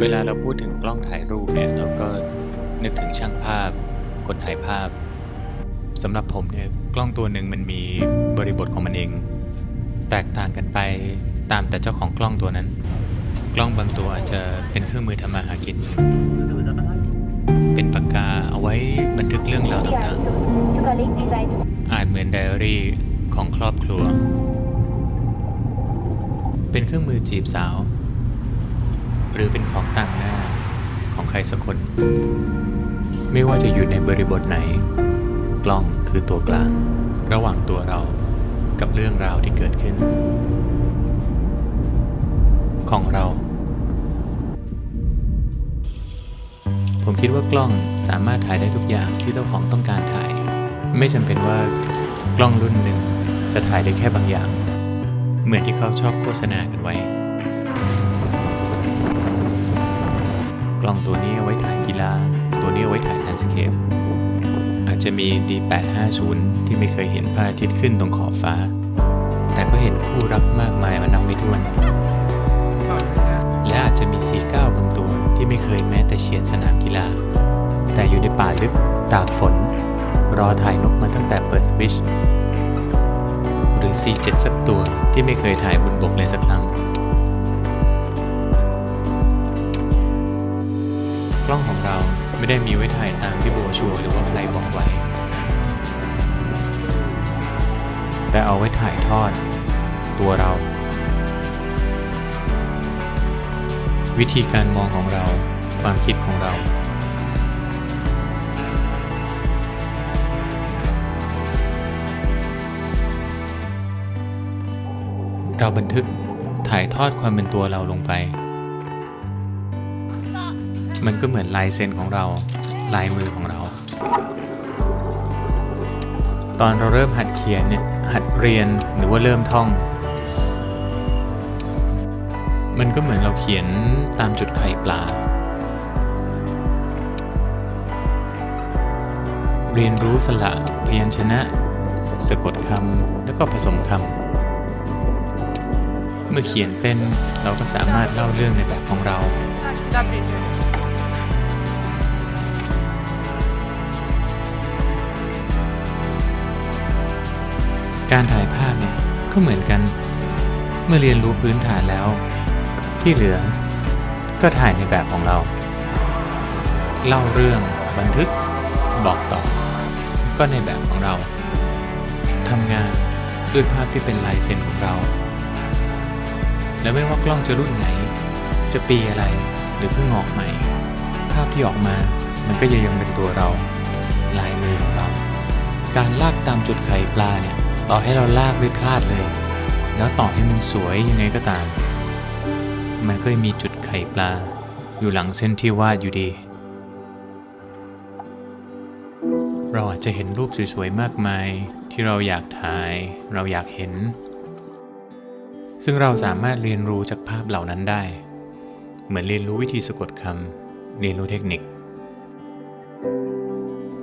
เวลาเราพูดถึงกล้องถ่ายรูปเนี่ยเราก็นึกถึงช่างภาพ คนถ่ายภาพสำหรับผมเนี่ยกล้องตัวหนึ่งมันมีบริบทของมันเอง แตกต่างกันไปตามแต่เจ้าของกล้องตัวนั้น กล้องบางตัวอาจจะเป็นเครื่องมือทำมาหากิน เป็นปากกาเอาไว้บันทึกเรื่องราวต่างๆอาจเหมือนไดอารี่ของครอบครัว เป็นเครื่องมือจีบสาว รือเป็นของต่างหน้าของใครสักคน ไม่ว่าจะอยู่ในบริบทไหน กล้องคือตัวกลาง ระหว่างตัวเรากับเรื่องราวที่เกิดขึ้น ของเรา ผมคิดว่ากล้องสามารถถ่ายได้ทุกอย่างที่เจ้าของต้องการถ่าย ไม่จำเป็นว่ากล้องรุ่นหนึ่งจะถ่ายได้แค่บางอย่าง เหมือนที่เขาชอบโฆษณากันไว้ กล้องตัวนี้เอาไว้ถ่ายกีฬา ตัวนี้เอาไว้ถ่ายแลนสเคปอาจจะมี D850 ที่ไม่เคยเห็นพระอาทิตย์ขึ้นตรงขอบฟ้า แต่ก็เห็นคู่รักมากมายมานับไม่ถ้วน และอาจจะมี C9 บางตัวที่ไม่เคยแม้แต่เฉียดสนามกีฬา แต่อยู่ในป่าลึกตากฝน รอถ่ายนกมาตั้งแต่เปิดสวิชหรือ C7 สักตัวที่ไม่เคยถ่ายบนบกเลยสักครั้ง ล้องของเราไม่ได้มีไว้ถ่ายตามที่โบชัวหรือว่าใครบอกไว้ แต่เอาไว้ถ่ายทอด ตัวเรา วิธีการมองของเรา ความคิดของเรา เราบันทึกถ่ายทอดความเป็นตัวเราลงไป มันก็เหมือนลายเซ็นของเรา ลายมือของเรา ตอนเราเริ่มหัดเขียนเนี่ยหัดเรียนหรือว่าเริ่มท่อง มันก็เหมือนเราเขียนตามจุดไข่ปลา เรียนรู้สระพยัญชนะ สะกดคำแล้วก็ผสมคำเมื่อเขียนเป็นเราก็สามารถเล่าเรื่องในแบบของเรา การถ่ายภาพเนี่ยก็เหมือนกัน เมื่อเรียนรู้พื้นฐานแล้ว ที่เหลือ ก็ถ่ายในแบบของเรา เล่าเรื่องบันทึกบอกต่อ ก็ในแบบของเราทำงานด้วยภาพที่เป็นลายเซ็นของเรา และไม่ว่ากล้องจะรุ่นไหน จะปีอะไรหรือเพิ่งออกใหม่ ภาพที่ออกมามันก็ยังยังเป็นตัวเรา ลายมือของเรา การลากตามจุดไข่ปลาเนี่ย ต่อให้เราลากไม่พลาดเลย แล้วต่อให้มันสวยยังไงก็ตาม มันก็มีจุดไข่ปลา อยู่หลังเส้นที่วาดอยู่ดี เราอาจจะเห็นรูปสวยๆมากมายที่เราอยากถ่าย เราอยากเห็น ซึ่งเราสามารถเรียนรู้จากภาพเหล่านั้นได้ เหมือนเรียนรู้วิธีสะกดคำเรียนรู้เทคนิค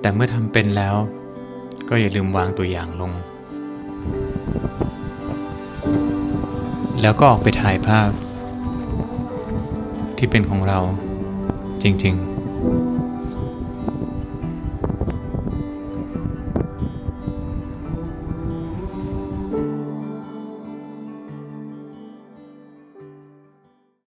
แต่เมื่อทำเป็นแล้วก็อย่าลืมวางตัวอย่างลง แล้วก็ออกไปถ่ายภาพ ที่เป็นของเราจริง ๆ